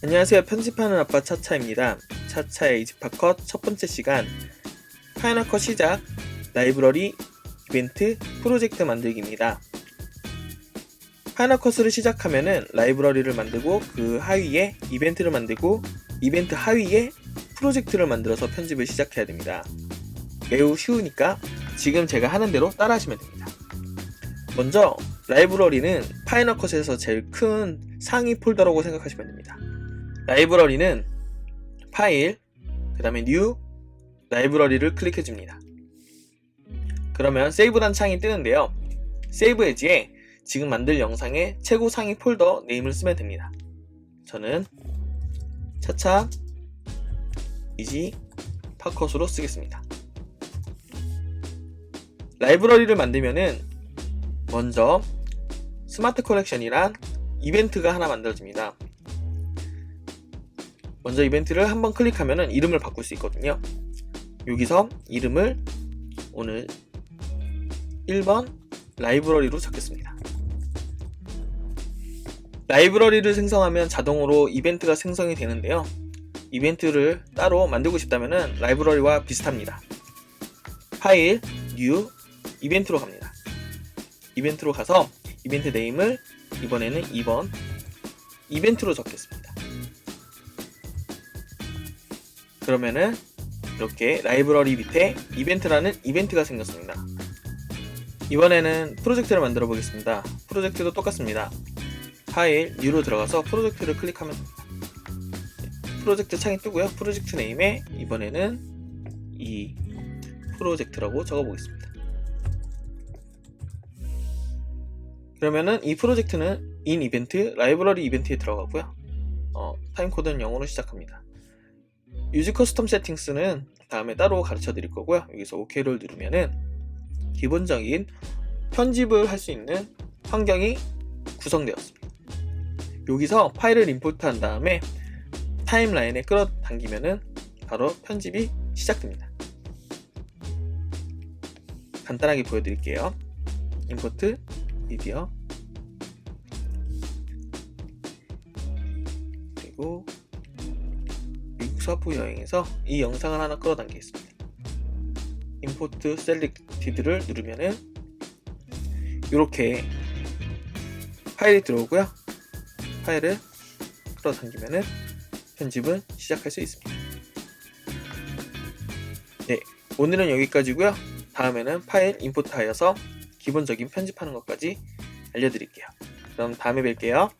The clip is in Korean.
안녕하세요. 편집하는 아빠 차차입니다. 차차의 이지파컷 첫 번째 시간 파이널컷 시작 라이브러리 이벤트 프로젝트 만들기입니다. 파이널컷을 시작하면은 라이브러리를 만들고 그 하위에 이벤트를 만들고 이벤트 하위에 프로젝트를 만들어서 편집을 시작해야 됩니다. 매우 쉬우니까 지금 제가 하는 대로 따라 하시면 됩니다. 먼저 라이브러리는 파이널컷에서 제일 큰 상위 폴더라고 생각하시면 됩니다. 라이브러리는 파일, 그 다음에 뉴, 라이브러리를 클릭해 줍니다. 그러면 세이브란 창이 뜨는데요. 세이브 에지에 지금 만들 영상의 최고 상위 폴더 네임을 쓰면 됩니다. 저는 차차 이지 파컷으로 쓰겠습니다. 라이브러리를 만들면은 먼저 스마트 컬렉션이란 이벤트가 하나 만들어집니다. 먼저 이벤트를 한번 클릭하면 이름을 바꿀 수 있거든요. 여기서 이름을 오늘 1번 라이브러리로 적겠습니다. 라이브러리를 생성하면 자동으로 이벤트가 생성이 되는데요. 이벤트를 따로 만들고 싶다면 라이브러리와 비슷합니다. 파일, 뉴, 이벤트로 갑니다. 이벤트로 가서 이벤트 네임을 이번에는 2번 이벤트로 적겠습니다. 그러면은 이렇게 라이브러리 밑에 이벤트라는 이벤트가 생겼습니다. 이번에는 프로젝트를 만들어 보겠습니다. 프로젝트도 똑같습니다. 파일, 뉴로 들어가서 프로젝트를 클릭하면. 프로젝트 창이 뜨고요. 프로젝트 네임에 이번에는 이 프로젝트라고 적어 보겠습니다. 그러면은 이 프로젝트는 인 이벤트, 라이브러리 이벤트에 들어가고요. 어, 타임 코드는 0으로 시작합니다. 유즈 커스텀 세팅스는 다음에 따로 가르쳐 드릴 거고요. 여기서 OK를 누르면은 기본적인 편집을 할 수 있는 환경이 구성되었습니다. 여기서 파일을 임포트 한 다음에 타임라인에 끌어당기면은 바로 편집이 시작됩니다. 간단하게 보여드릴게요. 임포트, 미디어, 그리고 서부 여행에서 이 영상을 하나 끌어당기겠습니다. 임포트 셀렉티드를 누르면은 이렇게 파일이 들어오고요. 파일을 끌어당기면은 편집은 시작할 수 있습니다. 네, 오늘은 여기까지고요. 다음에는 파일 임포트 하여서 기본적인 편집하는 것까지 알려드릴게요. 그럼 다음에 뵐게요.